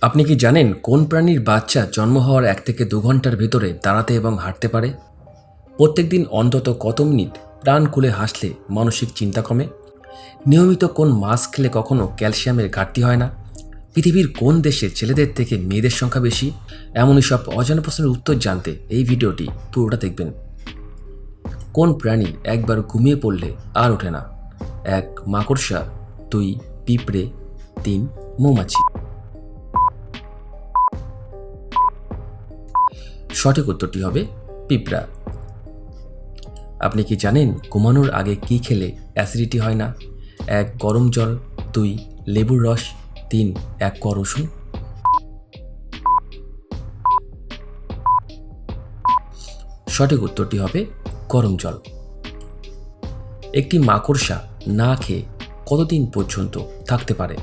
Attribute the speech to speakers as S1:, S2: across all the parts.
S1: আপনি কি জানেন কোন প্রাণীর বাচ্চা জন্ম হওয়ার এক থেকে দু ঘণ্টার ভেতরে দাঁড়াতে এবং হাঁটতে পারে? প্রত্যেক দিন অন্তত কত মিনিট প্রাণ খুলে হাসলে মানসিক চিন্তা কমে? নিয়মিত কোন মাছ খেলে কখনো ক্যালসিয়ামের ঘাটতি হয় না? পৃথিবীর কোন দেশে ছেলেদের থেকে মেয়েদের সংখ্যা বেশি? এমনই সব অজানা প্রশ্নের উত্তর জানতে এই ভিডিওটি পুরোটা দেখবেন। কোন প্রাণী একবার ঘুমিয়ে পড়লে আর ওঠে না? এক, মাকড়সা। দুই, পিঁপড়ে। তিন, মৌমাছি। সঠিক উত্তরটি হবে পিঁপড়া। আপনি কি জানেন ঘুমানোর আগে কি খেলে অ্যাসিডিটি হয় না? এক, গরম জল। দুই, লেবুর রস। তিন, এক ক রসুন। সঠিক উত্তরটি হবে গরম জল। একটি মাকড়সা না খেয়ে কতদিন পর্যন্ত থাকতে পারে?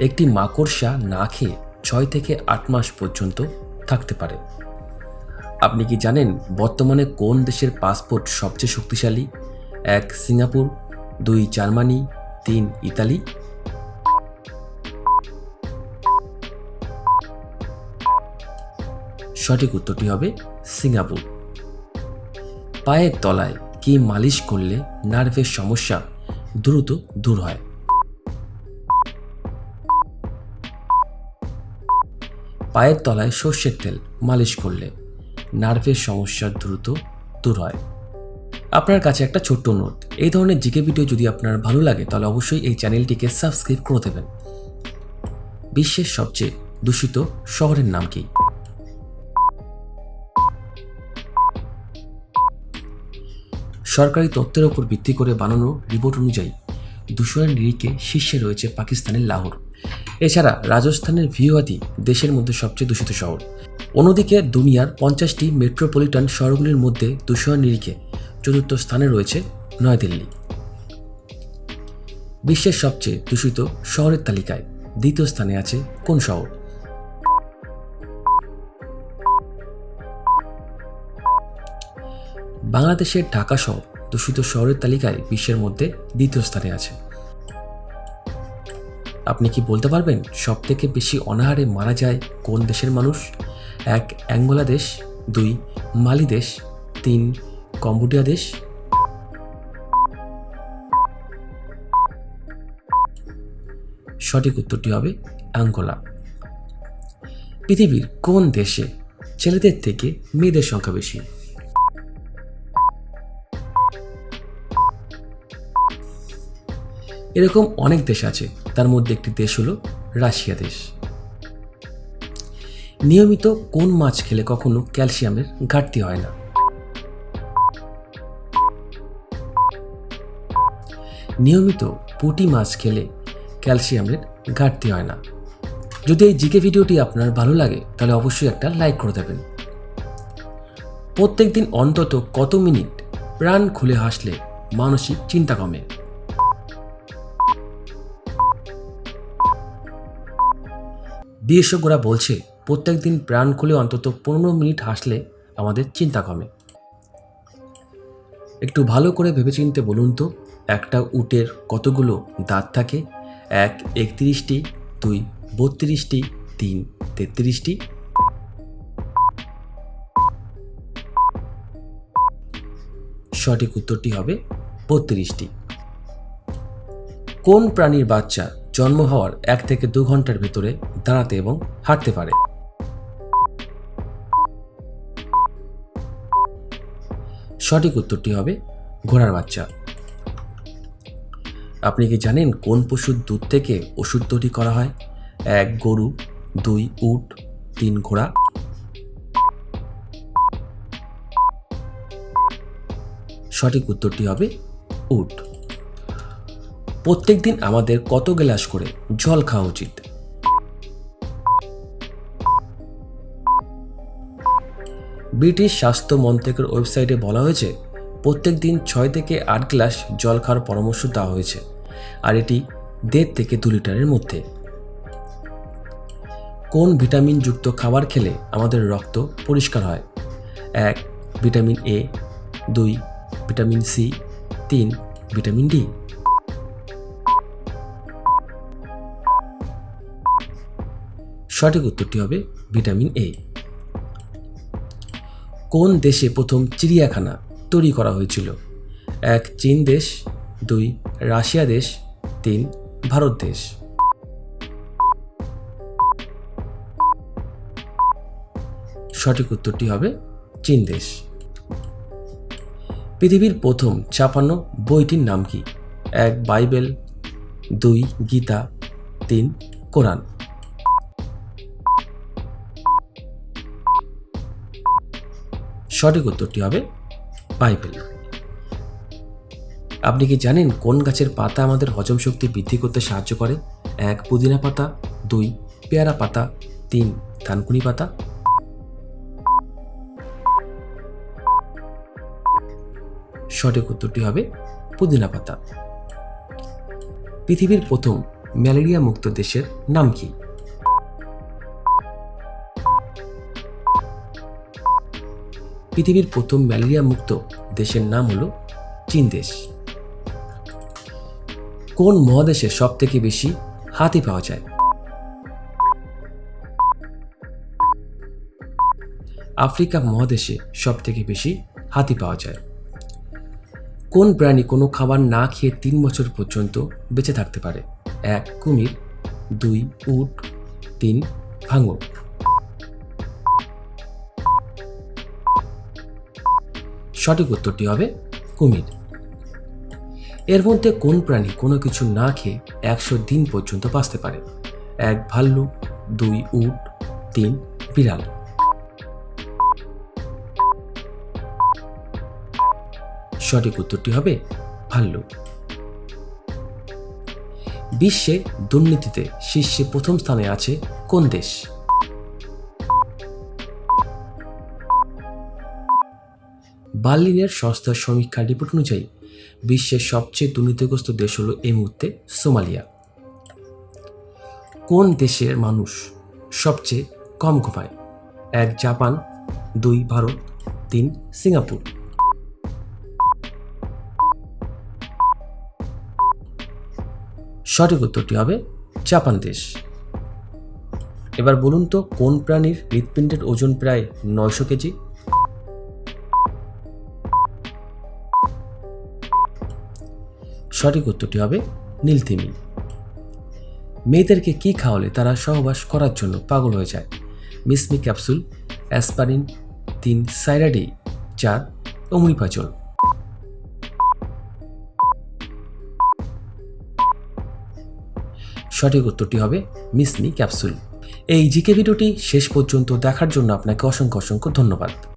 S1: একটি মাকড়সা না খেয়ে ছয় থেকে আট মাস পর্যন্ত থাকতে পারে। আপনি কি জানেন বর্তমানে কোন দেশের পাসপোর্ট সবচেয়ে শক্তিশালী? এক, সিঙ্গাপুর, দুই, জার্মানি, তিন, ইতালি। সঠিক উত্তরটি হবে সিঙ্গাপুর। পায়ের তলায় কি মালিশ করলে নার্ভের সমস্যা দ্রুত দূর হয়? পায়ের তলায় সর্ষের তেল মালিশ করলে নার্ভের সমস্যা দ্রুত দূর হয়। আপনার কাছে একটা ছোট্ট নোট এই ধরনের জিকে ভিডিও যদি আপনার ভালো লাগে, তাহলে অবশ্যই এই চ্যানেলটিকে সাবস্ক্রাইব করে দেবেন। বিশ্বের সবচেয়ে দূষিত শহরের নাম কি? সরকারি তথ্যের ওপর ভিত্তি করে বানানো রিপোর্ট অনুযায়ী দূষণের নিরিখে শীর্ষে রয়েছে পাকিস্তানের লাহোর। এছাড়া রাজস্থানের ভিওয়াদি দেশের মধ্যে সবচেয়ে দূষিত শহর। অন্যদিকে দুনিয়ার পঞ্চাশটি মেট্রোপলিটন শহরগুলির মধ্যে দূষণ নিরিখে চতুর্থ স্থানে রয়েছে নয়াদিল্লি। বিশ্বের সবচেয়ে দূষিত শহরের তালিকায় দ্বিতীয় স্থানে আছে কোন শহর? বাংলাদেশের ঢাকা শহর। দূষিত শহরের তালিকায় বিশ্বের মধ্যে দ্বিতীয় স্থানে আছে। আপনি কি বলতে পারবেন সব থেকে বেশি অনাহারে মারা যায় কোন দেশের মানুষ? এক, অ্যাঙ্গোলা দেশ। দুই, মালি দেশ। তিন, কম্বোডিয়া দেশ। সঠিক উত্তরটি হবে অ্যাঙ্গোলা। পৃথিবীর কোন দেশে ছেলেদের থেকে মেয়েদের সংখ্যা বেশি? এরকম অনেক দেশ আছে, তার মধ্যে একটি দেশ হলো রাশিয়া দেশ। নিয়মিত কোন মাছ খেলে কখনো ক্যালসিয়ামের ঘাটতি হয় না? নিয়মিত পুঁটি মাছ খেলে ক্যালসিয়ামের ঘাটতি হয় না। যদি এই জিকে ভিডিওটি আপনার ভালো লাগে, তাহলে অবশ্যই একটা লাইক করে দেবেন। প্রত্যেকদিন অন্তত কত মিনিট প্রাণ খুলে হাসলে মানসিক চিন্তা কমে? বিশেষজ্ঞরা বলছে, প্রত্যেক দিন প্রাণ খুলে অন্তত পনেরো মিনিট হাসলে আমাদের চিন্তা কমে। একটু ভালো করে ভেবেচিন্তে বলুন তো, একটা উটের কতগুলো দাঁত থাকে? এক, একত্রিশটি, দুই, বত্রিশটি, তিন, তেত্রিশটি। সঠিক উত্তরটি হবে বত্রিশটি। কোন প্রাণীর বাচ্চা জন্ম হওয়ার এক থেকে দু ঘণ্টার ভিতরে দাঁড়াতে এবং হাঁটতে পারে। সঠিক উত্তরটি হবে ঘোড়ার বাচ্চা। আপনি কি জানেন কোন পশুর দুধ থেকে ওষুধ তৈরি করা হয়? এক, গরু, দুই, উট, তিন, ঘোড়া। সঠিক উত্তরটি হবে উট। প্রত্যেকদিন আমাদের কত গ্লাস করে জল খাওয়া উচিত? ব্রিটিশ স্বাস্থ্য মন্ত্রকের ওয়েবসাইটে বলা হয়েছে প্রত্যেক দিন ছয় থেকে আট গ্লাস জল খাওয়ার পরামর্শ দেওয়া হয়েছে, আর এটি দেড় থেকে দু লিটারের মধ্যে। কোন ভিটামিনযুক্ত খাবার খেলে আমাদের রক্ত পরিষ্কার হয়? এক, ভিটামিন এ, দুই, ভিটামিন সি, তিন, ভিটামিন ডি। সঠিক উত্তরটি হবে ভিটামিন এ। কোন দেশে প্রথম চিড়িয়াখানা তৈরি করা হয়েছিল? এক, চীন দেশ, দুই, রাশিয়া দেশ, তিন, ভারত দেশ। সঠিক উত্তরটি হবে চীন দেশ। পৃথিবীর প্রথম ছাপানো বইটির নাম কি? এক, বাইবেল, দুই, গীতা, তিন, কোরআন। সঠিক উত্তরটি হবে বাইবেল। আপনি কি জানেন কোন গাছের পাতা আমাদের হজম শক্তি বৃদ্ধি করতে সাহায্য করে? এক, পুদিনা পাতা। দুই, পেয়ারা পাতা। তিন থানকুনি পাতা। সঠিক উত্তরটি হবে পুদিনা পাতা। পৃথিবীর প্রথম ম্যালেরিয়া মুক্ত দেশের নাম কি? পৃথিবীর প্রথম ম্যালেরিয়া মুক্ত দেশের নাম হলো চীন দেশ। কোন মহাদেশে সব থেকে বেশি হাতি পাওয়া যায়? আফ্রিকা মহাদেশে সব থেকে বেশি হাতি পাওয়া যায়। কোন প্রাণী কোনো খাবার না খেয়ে তিন বছর পর্যন্ত বেঁচে থাকতে পারে? এক, কুমির, দুই, উট, তিন, ভাঙর। সঠিক উত্তরটি হবে কুমির। এর মধ্যে কোন প্রাণী কোনো কিছু না খেয়ে একশো দিন পর্যন্ত বাঁচতে পারে? এক ভাল্লুক, দুই উট, তিন বিড়াল। সঠিক উত্তরটি হবে ভাল্লুক। বিশ্বে দুর্নীতিতে শীর্ষে প্রথম স্থানে আছে কোন দেশ? বার্লিনের সংস্থার সমীক্ষার রিপোর্ট অনুযায়ী বিশ্বের সবচেয়ে দুর্নীতিগ্রস্ত দেশ হলো এই মুহূর্তে সোমালিয়া। কোন দেশের মানুষ সবচেয়ে কম ঘুমায়? এক, জাপান, দুই, ভারত, তিন, সিঙ্গাপুর। সঠিক উত্তরটি হবে জাপান দেশ। এবার বলুন তো কোন প্রাণীর হৃৎপিণ্ডের ওজন প্রায় নয়শো কেজি? সঠিক উত্তরটি হবে নীলতিমি মেয়েদেরকে কি খাওয়ালে তারা সহবাস করার জন্য পাগল হয়ে যায়। মিসমি ক্যাপসুল, অ্যাসপারিন তিন সাইরাডি, চার অমরিপাচল সঠিক উত্তরটি হবে মিসমি ক্যাপসুল। এই জিকে ভিডিওটি শেষ পর্যন্ত দেখার জন্য আপনাকে অসংখ্য অসংখ্য ধন্যবাদ।